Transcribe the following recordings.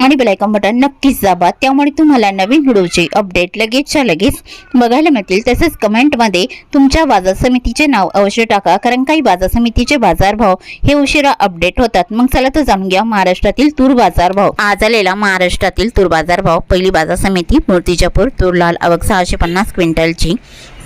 आणि bell icon button नक्कीच दाबा. त्यामुळे तुम्हाला नवीन व्हिडिओचे अपडेट लगेचच्या लगेच बघायला मिळतील. तसेच कमेंटमध्ये तुमच्या बाजार समितीचे नाव अवश्य टाका कारण काही बाजार समितीचे बाजारभाव हे उशिरा अपडेट होतात. मग चला तर जाणून घ्या महाराष्ट्रातील तूर बाजारभाव आज आलेला महाराष्ट्रातील तूर बाजारभाव पहिली बाजार समिती मूर्तिजापूर तूर लाल आवक सहाशे पन्नास क्विंटलची.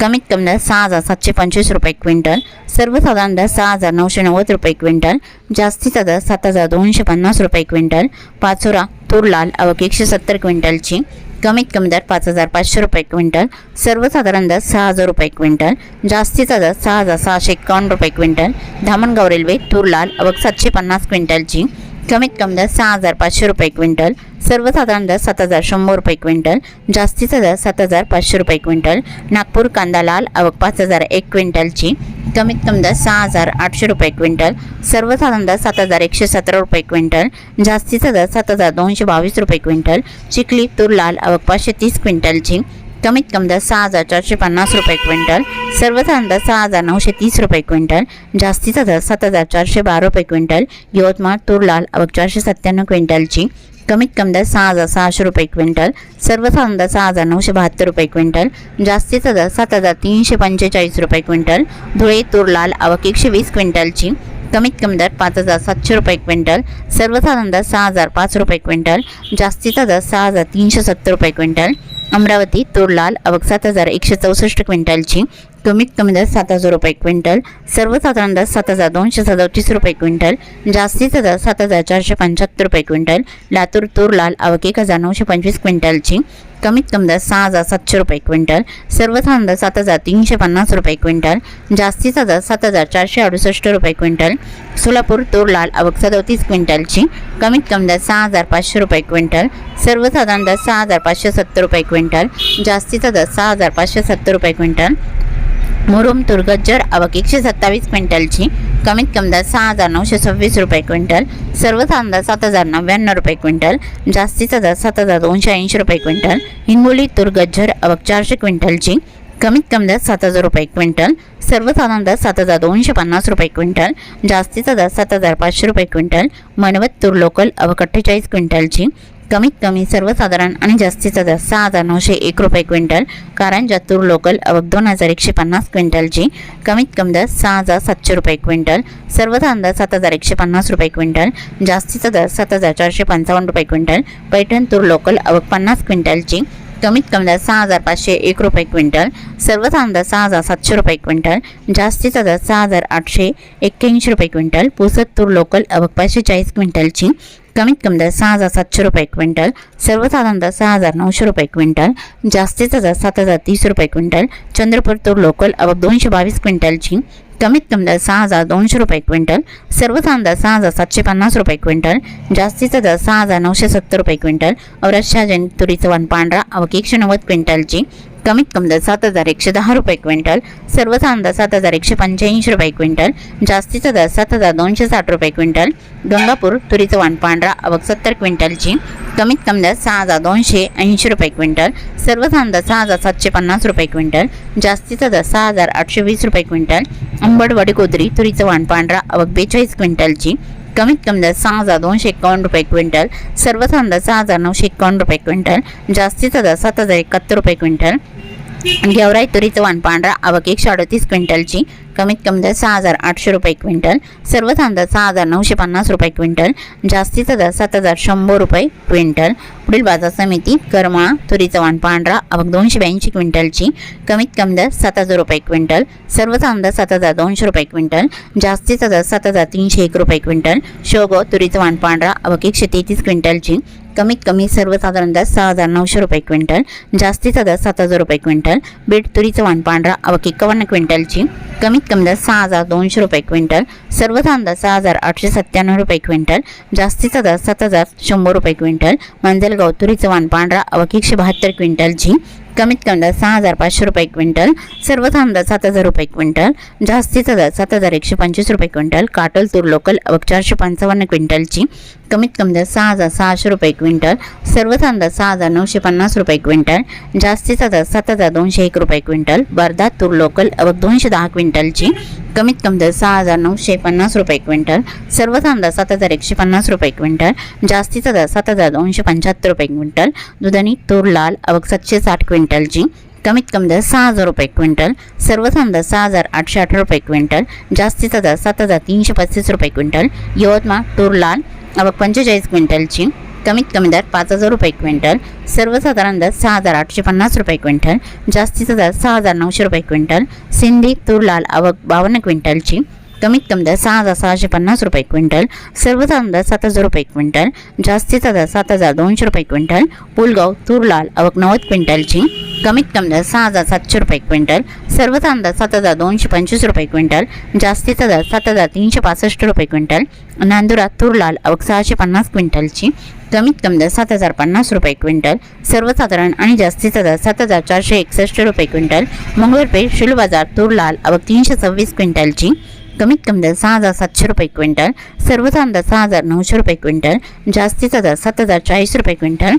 कमीत कमी दर सहा हजार सातशे पंचवीस रुपये क्विंटल. सर्वसाधारण दर सहा हजार नऊशे नव्वद रुपये क्विंटल. जास्तीचा दर सात हजार दोनशे पन्नास रुपये क्विंटल. पाचोरा तूर लाल आवक एकशे सत्तर क्विंटलची. कमीत कमी दर पाच हजार पाचशे रुपये क्विंटल. सर्वसाधारण दर सहा हजार रुपये क्विंटल. जास्तीचा दर सहा हजार सहाशे एकावन्न रुपये क्विंटल. धामणगाव रेल्वे तूर लाल आवक सातशे पन्नास क्विंटलची. कमीत कमी दर सहा हजार पाचशे रुपये क्विंटल सर्वसाधारण दर सात हजार शंभर रुपये क्विंटल जास्तीचा दर सात हजार पाचशे रुपये क्विंटल नागपूर कांदा लाल आवक पाच हजार एक क्विंटलची कमीत कमी दर सहा हजार आठशे रुपये क्विंटल सर्वसाधारण दर सात हजार एकशे सतरा रुपये क्विंटल जास्तीचा दर सात हजार दोनशे बावीस रुपये क्विंटल चिखली तूर लाल आवक पाचशे तीस क्विंटलची कमीत कमी दर सहा हजार चारशे पन्नास रुपये क्विंटल. सर्वसाधारण दर सहा हजार नऊशे तीस रुपये क्विंटल. जास्तीचा दर सात हजार चारशे बारा रुपये क्विंटल. यवतमाळ तुरलाल चारशे सत्त्याण्णव क्विंटलची. कमीत कमी दर सहा हजार सहाशे रुपये क्विंटल. सर्वसाधारण दर सहा हजार नऊशे बहात्तर रुपये क्विंटल. जास्तीचा दर सात हजार तीनशे पंचेचाळीस रुपये क्विंटल. धुळे तूर लाल आवक एकशे वीस क्विंटलची. कमीत कमी दर पाच हजार सातशे रुपये क्विंटल. सर्वसाधारण दर सहा हजार पाच रुपये क्विंटल. जास्तीचा दर सहा हजार तीनशे सत्तर रुपये क्विंटल. अमरावती तोडलाल लाल सात हजार एकशे चौसष्ट क्विंटलची कमीत कमी दर सात हजार रुपये क्विंटल सर्वसाधारण दर सात हजार दोनशे सदतीस रुपये क्विंटल जास्तीचा दर सात हजार चारशे पंच्याहत्तर रुपये क्विंटल लातूर तूर लाल आवक एक हजार नऊशे पंचवीस क्विंटलची कमीत कमी दर सहा हजार सातशे रुपये क्विंटल सर्वसाधारण दर सात हजार तीनशे पन्नास रुपये क्विंटल जास्तीचा दर सात हजार चारशे अडुसष्ट रुपये क्विंटल सोलापूर तूर लाल आवक सदतीस क्विंटलची कमीत कमी दर सहा हजार पाचशे रुपये क्विंटल सर्वसाधारण दर सहा हजार पाचशे सत्तर रुपये क्विंटल जास्तीचा दर सहा हजार पाचशे सत्तर रुपये क्विंटल मुरुम तुर्गज्जर आवक एकशे सत्तावीस क्विंटलची. कमीत कमी दर सहा हजार नऊशे सव्वीस रुपये क्विंटल. सर्वसाधारण दर सात हजार नव्याण्णव रुपये क्विंटल. जास्तीचा दर सात हजार दोनशे ऐंशी रुपये क्विंटल. हिंगोली तुर्गज्जर आवक चारशे क्विंटलची. कमीत कमी दर सात हजार रुपये क्विंटल. सर्वसाधारण दर सात हजार दोनशे पन्नास रुपये क्विंटल. जास्तीचा दर सात हजार पाचशे रुपये क्विंटल. मनवत तूर लोकल अवक अठ्ठेचाळीस क्विंटलची. कमीत कमी सर्वसाधारण आणि जास्तीचा दर सहा हजार नऊशे एक रुपये क्विंटल कारंजा तूर लोकल आवक दोन हजार एकशे पन्नास क्विंटलची कमीत कमी दर सहा हजार सातशे रुपये क्विंटल सर्वसाधारण दर सात हजार एकशे पन्नास रुपये क्विंटल जास्तीचा दर सात हजार चारशे पंचावन्न रुपये क्विंटल पैठण तूर लोकल आवक पन्नास क्विंटलची कमीत कमी दर सहा हजार पाचशे एक रुपये क्विंटल सर्वसाधारण दर सहा हजार सातशे रुपये क्विंटल जास्तीचा दर सहा हजार आठशे एक्क्याऐंशी रुपये क्विंटल पुसद तूर लोकल आवक पाचशे चाळीस क्विंटलची कमीत कमी दर सहा हजार सातशे रुपये क्विंटल सर्वसाधारण दर सहा हजार नऊशे रुपये क्विंटल जास्तीचा दर सात हजार तीस रुपये क्विंटल चंद्रपूर तूर लोकल आवक दोनशे बावीस क्विंटलची कमीत कमी दर सहा हजार दोनशे रुपये क्विंटल सर्वसाधारण दर सहा हजार सातशे पन्नास रुपये क्विंटल जास्तीचा दर सहा हजार नऊशे सत्तर रुपये क्विंटल औरतशा जैन तुरीचं वन पांढरा आवक एकशे नव्वद क्विंटलची कमीत कमी दर सात हजार एकशे दहा रुपये क्विंटल सर्वसाधारण दर सात हजार एकशे पंच्याऐंशी रुपये क्विंटल जास्तीचा दर सात हजार दोनशे साठ रुपये क्विंटल गंगापूर तुरीचं वाण पांढरा अवक सत्तर क्विंटलची कमीत कमी दर सहा हजार दोनशे ऐंशी रुपये क्विंटल सर्वसाधारण दर सहा हजार सातशे पन्नास रुपये क्विंटल जास्तीचा दर सहा हजार आठशे वीस रुपये क्विंटल अंबड वडीकोदरी तुरीचं वाण पांढरा अवघ बेचाळीस क्विंटलची कमीत कमी दर सहा हजार दोनशे एकावन्न रुपये क्विंटल सर्वसाधारण दर सहा हजार नऊशे एकावन्न रुपये क्विंटल जास्तीचा दर सात हजार एकाहत्तर रुपये क्विंटल गेवराई तुरीचं वाण पांढरा आवक एकशे अडतीस क्विंटलची कमीत कमी दर सहा हजार आठशे रुपये क्विंटल. सर्वसाधारण दर सहा हजार नऊशे पन्नास रुपये क्विंटल. जास्तीचा दर सात हजार शंभर रुपये क्विंटल. पुढील बाजार समिती करमाळा तुरीचं वाण पांढरा आवक दोनशे ब्याऐंशी क्विंटलची कमीत कमी दर सात हजार रुपये क्विंटल. सर्वसाधारण दर सात हजार दोनशे रुपये क्विंटल. जास्तीचा दर सात हजार तीनशे एक रुपये क्विंटल. शोगो तुरीचं वाण पांढरा आवक एकशे तेहतीस क्विंटलची कमीत कमी सर्वसाधारण दर सहा हजार नऊशे रुपये क्विंटल जास्तीचा दर सात हजार रुपये क्विंटल बीट तुरीचं वाण पांढरा आवक एकावन्न क्विंटलची कमीत कमी दर सहा हजार दोनशे रुपये क्विंटल सर्वसाधारण दर सहा हजार आठशे सत्त्याण्णव रुपये क्विंटल जास्तीचा दर सात हजार शंभर रुपये क्विंटल मंजलगाव तुरीचं वाण पांढरा आवक एकशे बहात्तर क्विंटलची कमीत कमी दर सहा हजार पाचशे रुपये क्विंटल सर्व तांदळ सात हजार रुपये क्विंटल जास्तीचा दर सात हजार एकशे पंचवीस रुपये क्विंटल काटोल तूर लोकल चारशे पंचावन्न क्विंटलची कमीत कमी दर सहा हजार सहाशे रुपये क्विंटल सर्व तांदळ सहा हजार नऊशे पन्नास रुपये क्विंटल जास्तीचा दर सात हजार दोनशे एक रुपये क्विंटल वर्धा तूर लोकल अवघ दोनशे दहा क्विंटलची कमीत कमी दर सहा हजार नऊशे पन्नास रुपये क्विंटल. सर्व तांदळ सात हजार एकशे पन्नास रुपये क्विंटल. जास्तीचा दर सात हजार दोनशे पंच्याहत्तर रुपये क्विंटल. दुधनी तूर लाल अवघ सातशे साठ क्विंटलची कमीत कमी दर सहा हजार रुपये क्विंटल. सर्व तांदळ सहा हजार आठशे अठरा रुपये क्विंटल. जास्तीचा दर सात हजार तीनशे पस्तीस रुपये क्विंटल. यवतमाळ तूर लाल अवघ पंचेचाळीस क्विंटलची कमीत कमी दर पाच हजार रुपये क्विंटल सर्वसाधारण दर सहा हजार आठशे पन्नास रुपये क्विंटल जास्तीचा दर सहा हजार नऊशे रुपये क्विंटल सिंधी तूर लाल आवक बावन्न क्विंटलची कमीत कमी दर सहा हजार सहाशे पन्नास रुपये क्विंटल सर्वसाधारण दर सात हजार रुपये क्विंटल जास्तीचा दर सात हजार दोनशे रुपये क्विंटल पुलगाव तूर लाल आवक नव्वद क्विंटलची कमीत कमी दर सहा हजार सातशे रुपये क्विंटल सर्वसाधारण दर सात हजार दोनशे पंचवीस रुपये क्विंटल जास्तीचा दर सात हजार तीनशे पासष्ट रुपये क्विंटल नांदुरा तूर लाल आवक सहाशे पन्नास क्विंटलची कमीत कमी दर सात हजार पन्नास रुपये क्विंटल सर्वसाधारण आणि जास्तीचा दर सात हजार चारशे एकसष्ट रुपये क्विंटल मंगळपेठ शिल बाजार तूर लाल आवक तीनशे सव्वीस क्विंटलची कमीत कमी दर सहा हजार सातशे रुपये क्विंटल सर्वसाधारण दर सहा हजार नऊशे रुपये क्विंटल जास्तीचा दर सात हजार चाळीस रुपये क्विंटल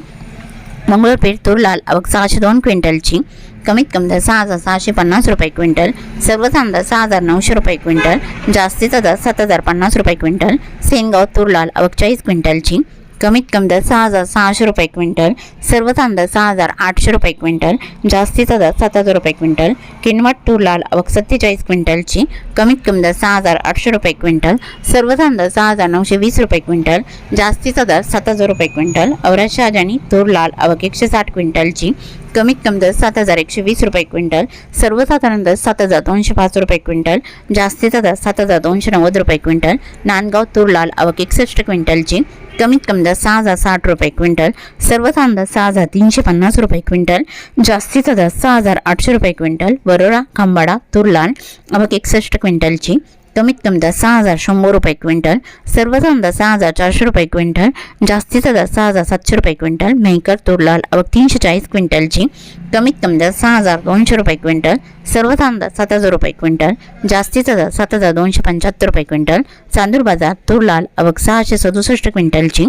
मंगळपेठ तूर लाल आवक सहाशे दोन क्विंटलची कमीत कमी दर सहा हजार सहाशे पन्नास रुपये क्विंटल सर्वसाधारण दर सहा हजार नऊशे रुपये क्विंटल जास्तीचा दर सात हजार पन्नास रुपये क्विंटल सेनगाव तूर लाल आवक चाळीस क्विंटलची कमीत कमी दर सहा हजार सहाशे रुपये क्विंटल सर्व दर सहा हजार आठशे रुपये क्विंटल जास्तीचा दर सात हजार रुपये क्विंटल किनवट तूर लाल अवक सत्तेचाळीस क्विंटलची कमीत कमी दर सहा हजार आठशे रुपये क्विंटल सर्व दर सहा हजार नऊशे वीस रुपये क्विंटल जास्तीचा दर सात हजार रुपये क्विंटल औरत शहाजानी तूर लाल अवक एकशे साठ क्विंटलची कमीत कमी दर सात हजार एकशे वीस रुपये क्विंटल सर्वसाधारण दर सात हजार दोनशे पाच रुपये क्विंटल जास्तीचा दर सात हजार दोनशे नव्वद रुपये क्विंटल नांदगाव तुरलाल आवक एकसष्ट क्विंटलची कमीत कमी दर सहा हजार साठ रुपये क्विंटल सर्वसाधारण दर सहा हजार तीनशे पन्नास रुपये क्विंटल जास्तीचा दर सहा हजार आठशे रुपये क्विंटल वरोरा खांबाडा तुरलाल अवक आवक एकसष्ट क्विंटलची कमीत कमी दर सहा हजार शंभर रुपये क्विंटल सर्वसाधारण दर सहा हजार चारशे रुपये क्विंटल जास्तीचा दर सहा हजार सातशे रुपये क्विंटल मेहकर तूर लाल आवक तीनशे चाळीस क्विंटलची कमीत कमी दर सहा हजार दोनशे रुपये क्विंटल सर्वसाधारण दर सात हजार रुपये क्विंटल जास्तीचा दर सात हजार दोनशे पंच्याहत्तर रुपये क्विंटल चांदूर बाजार तूर लाल आवक सहाशे सदुसष्ट क्विंटलची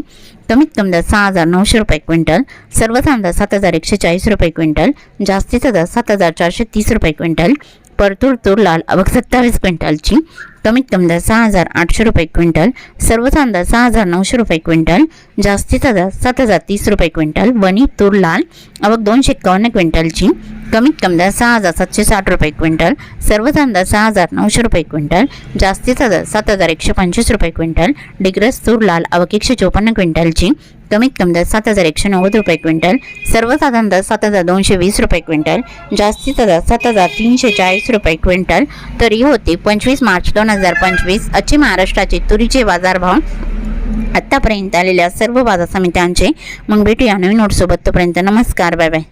कमीत कमी दर सहा हजार नऊशे रुपये क्विंटल सर्वसाधारण दर सात हजार एकशे चाळीस रुपये क्विंटल जास्तीचा दर सात हजार चारशे तीस रुपये क्विंटल परतूर तूर लाल आवक सत्तावीस क्विंटलची कमीत कमी दर सहा हजार आठशे रुपये क्विंटल सर्व दर सहा हजार नऊशे रुपये क्विंटल जास्तीचा दर सात हजार तीस रुपये क्विंटल वणी तूर लाल आवक दोनशे एकावन्न क्विंटलची कमीत कमी दर सहा हजार सातशे साठ रुपये क्विंटल सर्व दर सहा हजार नऊशे रुपये क्विंटल जास्तीचा दर सात हजार एकशे पंचवीस रुपये क्विंटल डिग्रस तूर लाल आवक एकशे चोपन्न क्विंटलची कमीत कमी दर सात हजार एकशे नव्वद रुपये क्विंटल सर्वसाधारण दर सात हजार दोनशे वीस रुपये क्विंटल जास्तीचा दर सात हजार तीनशे चाळीस रुपये क्विंटल तरी होती पंचवीस मार्च दोन हजार पंचवीस अच्छे महाराष्ट्राचे तुरीचे बाजारभाव. आत्तापर्यंत आलेल्या सर्व बाजार समित्यांचे मग भेटूया नवीन नोटसोबत. तोपर्यंत नमस्कार बाय बाय.